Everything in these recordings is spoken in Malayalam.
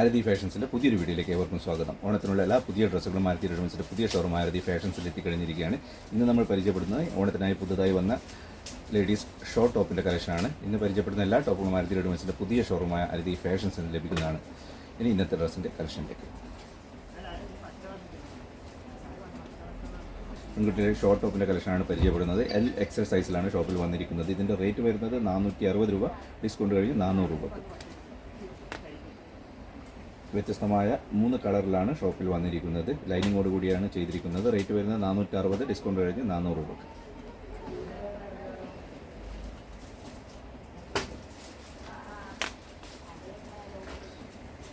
ആരതി ഫാഷൻസിന്റെ പുതിയൊരു വീഡിയോയിലേക്ക് ഏവർക്കും സ്വാഗതം. ഓണത്തിനുള്ള എല്ലാ പുതിയ ഡ്രസ്സുകളും ആരതി റെഡിമെൻസിന്റെ പുതിയ ഷോറും ആരതി ഫാഷൻസിൽ എത്തിക്കഴിഞ്ഞിരിക്കുകയാണ് ഇന്ന് നമ്മൾ പരിചയപ്പെടുന്നത് ഓണത്തിനായി പുതുതായി വന്ന ലേഡീസ് ഷോർട്ട് ടോപ്പിന്റെ കളക്ഷനാണ്. ഇന്ന് പരിചയപ്പെടുന്ന എല്ലാ ടോപ്പുകളും ആരതി റെഡിമെൻസിന്റെ പുതിയ ഷോറുമായ ആരതി ഫാഷൻസിൽ ലഭിക്കുന്നതാണ്. ഇനി ഇന്നത്തെ ഡ്രസ്സിന്റെ കളക്ഷനിലേക്ക്. പെൺകുട്ടിയുടെ ഷോർട്ട് ടോപ്പിന്റെ കളക്ഷനാണ് പരിചയപ്പെടുന്നത്. എൽ എക്സൽ സൈസിലാണ് ഷോപ്പിൽ വന്നിരിക്കുന്നത്. ഇതിന്റെ റേറ്റ് വരുന്നത് നാനൂറ്റി അറുപത് രൂപ ഡിസ്കൗണ്ട് കഴിഞ്ഞ് നാനൂറ് രൂപക്ക്. വ്യത്യസ്തമായ മൂന്ന് കളറിലാണ് ഷോപ്പിൽ വന്നിരിക്കുന്നത്. ലൈനിങ്ങോട് കൂടിയാണ് ചെയ്തിരിക്കുന്നത്. റേറ്റ് വരുന്നത് നാനൂറ്റി അറുപത് ഡിസ്കൗണ്ട് കഴിഞ്ഞ് നാനൂറ് രൂപ.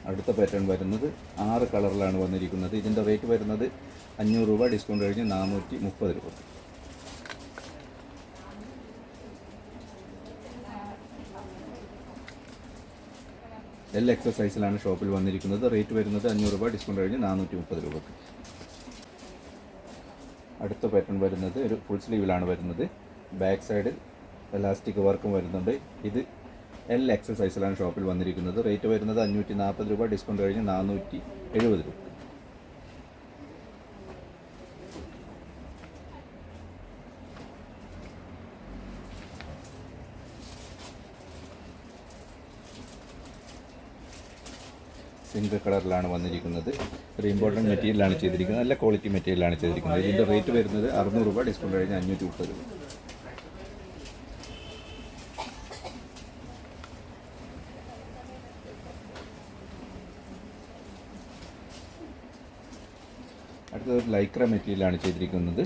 അടുത്ത പാറ്റേൺ വരുന്നത് ആറ് കളറിലാണ് വന്നിരിക്കുന്നത്. ഇതിന്റെ റേറ്റ് വരുന്നത് അഞ്ഞൂറ് രൂപ ഡിസ്കൗണ്ട് കഴിഞ്ഞ് നാനൂറ്റി മുപ്പത് രൂപ. എൽ എക്സസൈസിലാണ് ഷോപ്പിൽ വന്നിരിക്കുന്നത്. റേറ്റ് വരുന്നത് അഞ്ഞൂറ് രൂപ ഡിസ്കൗണ്ട് കഴിഞ്ഞ് നാനൂറ്റി മുപ്പത് രൂപക്ക്. അടുത്ത പാറ്റേൺ വരുന്നത് ഒരു ഫുൾ സ്ലീവിലാണ് വരുന്നത്. ബാക്ക് സൈഡിൽ എലാസ്റ്റിക് വർക്കും വരുന്നുണ്ട്. ഇത് എൽ എക്സസൈസിലാണ് ഷോപ്പിൽ വന്നിരിക്കുന്നത്. റേറ്റ് വരുന്നത് അഞ്ഞൂറ്റി നാൽപ്പത് രൂപ ഡിസ്കൗണ്ട് കഴിഞ്ഞ് നാനൂറ്റി എഴുപത് രൂപ. സിംഗിൾ കളറിലാണ് വന്നിരിക്കുന്നത്. ഒരു ഇമ്പോർട്ടന്റ് മെറ്റീരിയലാണ് ചെയ്തിരിക്കുന്നത്. നല്ല ക്വാളിറ്റി മെറ്റീരിയലാണ് ചെയ്തിരിക്കുന്നത്. ഇതിന്റെ റേറ്റ് വരുന്നത് അറുന്നൂറ് രൂപ ഡിസ്കൗണ്ട് കഴിഞ്ഞ് അഞ്ഞൂറ്റി മുപ്പത് രൂപ. അടുത്തത് ഒരു ലൈക്ര മെറ്റീരിയലാണ് ചെയ്തിരിക്കുന്നത്.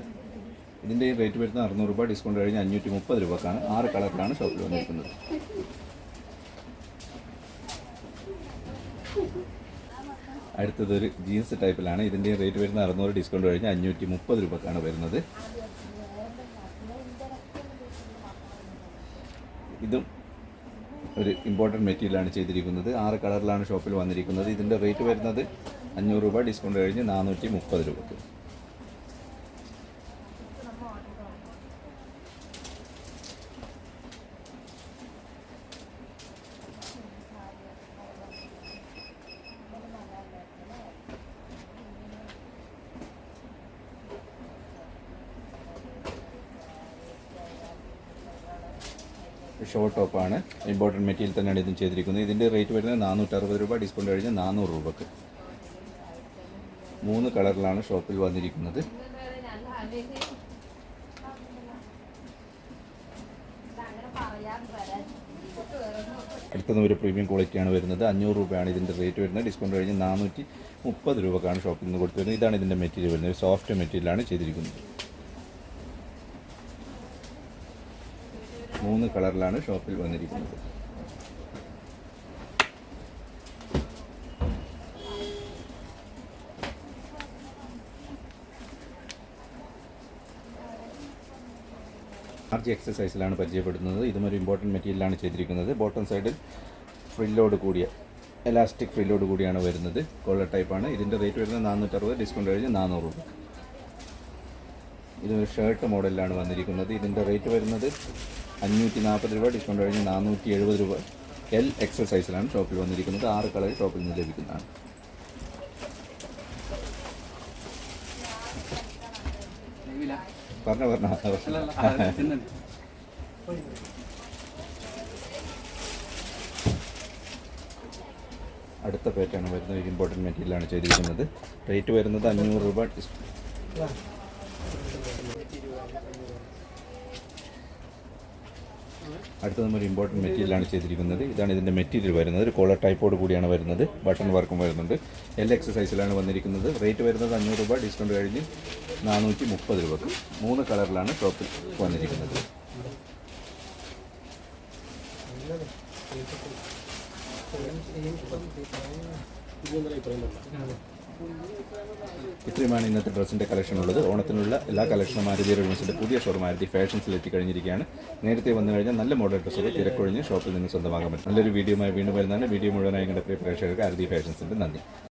ഇതിന്റെ റേറ്റ് വരുന്നത് അറുന്നൂറ് രൂപ ഡിസ്കൗണ്ട് കഴിഞ്ഞ് അഞ്ഞൂറ്റി മുപ്പത് രൂപക്കാണ്. ആറ് കളറിലാണ് ഷോപ്പിൽ വന്നിരിക്കുന്നത്. അടുത്തത് ഒരു ജീൻസ് ടൈപ്പിലാണ്. ഇതിന്റെ റേറ്റ് വരുന്നത് അറുന്നൂറ് ഡിസ്കൗണ്ട് കഴിഞ്ഞ് അഞ്ഞൂറ്റി മുപ്പത് രൂപക്കാണ് വരുന്നത്. ഇതും ഒരു ഇമ്പോർട്ടന്റ് മെറ്റീരിയലാണ് ചെയ്തിരിക്കുന്നത്. ആറ് കളറിലാണ് ഷോപ്പിൽ വന്നിരിക്കുന്നത്. ഇതിന്റെ റേറ്റ് വരുന്നത് അഞ്ഞൂറ് രൂപ ഡിസ്കൗണ്ട് കഴിഞ്ഞ് നാനൂറ്റി മുപ്പത് രൂപക്ക്. ഷോർട്ട് ടോപ്പാണ്. ഇമ്പോർട്ടന്റ് മെറ്റീരിയൽ തന്നെയാണ് ഇതും ചെയ്തിരിക്കുന്നത്. ഇതിന്റെ റേറ്റ് വരുന്നത് നാനൂറ്ററുപത് രൂപ ഡിസ്കൗണ്ട് കഴിഞ്ഞാൽ നാനൂറ് രൂപക്ക് മൂന്ന് കളറിലാണ് ഷോപ്പിൽ വന്നിരിക്കുന്നത്. അടുത്തത് ഒരു പ്രീമിയം ക്വാളിറ്റിയാണ് വരുന്നത്. അഞ്ഞൂറ് രൂപയാണ് ഇതിന്റെ റേറ്റ് വരുന്നത്. ഡിസ്കൗണ്ട് കഴിഞ്ഞ് നാനൂറ്റി മുപ്പത് രൂപക്കാണ് ഷോപ്പിൽ നിന്ന് കൊടുത്തു വരുന്നത്. ഇതാണ് ഇതിന്റെ മെറ്റീരിയൽ വരുന്നത്. സോഫ്റ്റ് മെറ്റീരിയലാണ് ചെയ്തിരിക്കുന്നത്. മൂന്ന് കളറിലാണ് ഷോപ്പിൽ വന്നിരിക്കുന്നത്. ആർജി എക്സസൈസിലാണ് പരിചയപ്പെടുന്നത്. ഇതും ഒരു ഇമ്പോർട്ടന്റ് മെറ്റീരിയലാണ് ചെയ്തിരിക്കുന്നത്. ബോട്ടം സൈഡിൽ ഫ്രില്ലോട് കൂടിയ എലാസ്റ്റിക് ഫ്രില്ലോട് കൂടിയാണ് വരുന്നത്. കോളർ ടൈപ്പാണ് ഇതിന്റെ റേറ്റ് വരുന്നത് നാനൂറ്ററുപത് ഡിസ്കൗണ്ട് കഴിഞ്ഞ് നാനൂറ് രൂപ. ഇതൊരു ഷർട്ട് മോഡലിലാണ് വന്നിരിക്കുന്നത്. ഇതിന്റെ റേറ്റ് വരുന്നത് അഞ്ഞൂറ്റി നാൽപ്പത് രൂപ ഡിസ്കൗണ്ട് കഴിഞ്ഞ് നാനൂറ്റി എഴുപത് രൂപ. എൽ എക്സസൈസിലാണ് ഷോപ്പിൽ വന്നിരിക്കുന്നത്. ആറ് കളർ ഷോപ്പിൽ നിന്ന് ലഭിക്കുന്നതാണ്. പറഞ്ഞ പറഞ്ഞ. അടുത്ത പേറ്റാണ് വരുന്നത്. ഇമ്പോർട്ടന്റ് മെറ്റീരിയലാണ് ചെയ്തിരിക്കുന്നത്. റേറ്റ് വരുന്നത് അഞ്ഞൂറ് രൂപ അടുത്ത നമ്മൾ ഇമ്പോർട്ടന്റ് മെറ്റീരിയലാണ് ചെയ്തിരിക്കുന്നത്. ഇതാണ് ഇതിന്റെ മെറ്റീരിയൽ വരുന്നത്. ഒരു കോളർ ടൈപ്പോട് കൂടിയാണ് വരുന്നത്. ബട്ടൺ വർക്കും വരുന്നുണ്ട്. എൽ എക്സസൈസിലാണ് വന്നിരിക്കുന്നത്. റേറ്റ് വരുന്നത് അഞ്ഞൂറ് രൂപ ഡിസ്കൗണ്ട് കഴിഞ്ഞ് നാനൂറ്റി മുപ്പത് രൂപക്ക്. മൂന്ന് കളറിലാണ് ടോപ്പിൽ വന്നിരിക്കുന്നത്. ഇത്രയുമാണ് ഇന്നത്തെ ഡ്രസ്സിന്റെ കളക്ഷൻ ഉള്ളത്. ഓണത്തിനുള്ള എല്ലാ കളക്ഷനും മാരുതി റെഡിമെൻസിന്റെ പുതിയ ഷോറൂം മാരുതി ഫാഷൻസിൽ എത്തിക്കഴിഞ്ഞിരിക്കുകയാണ്. നേരത്തെ വന്നു കഴിഞ്ഞാൽ നല്ല മോഡൽ ഡ്രസ്സുകൾ തിരക്കൊഴിഞ്ഞ് ഷോപ്പിൽ നിന്ന് സ്വന്തമാകാൻ പറ്റും. നല്ലൊരു ആയി വീണ്ടും വരുന്നതാണ്. വീഡിയോ മുഴുവനായി കണ്ട പ്രിയ പ്രേക്ഷകർക്ക് ആരതി ഫാഷൻസിന്റെ നന്ദി.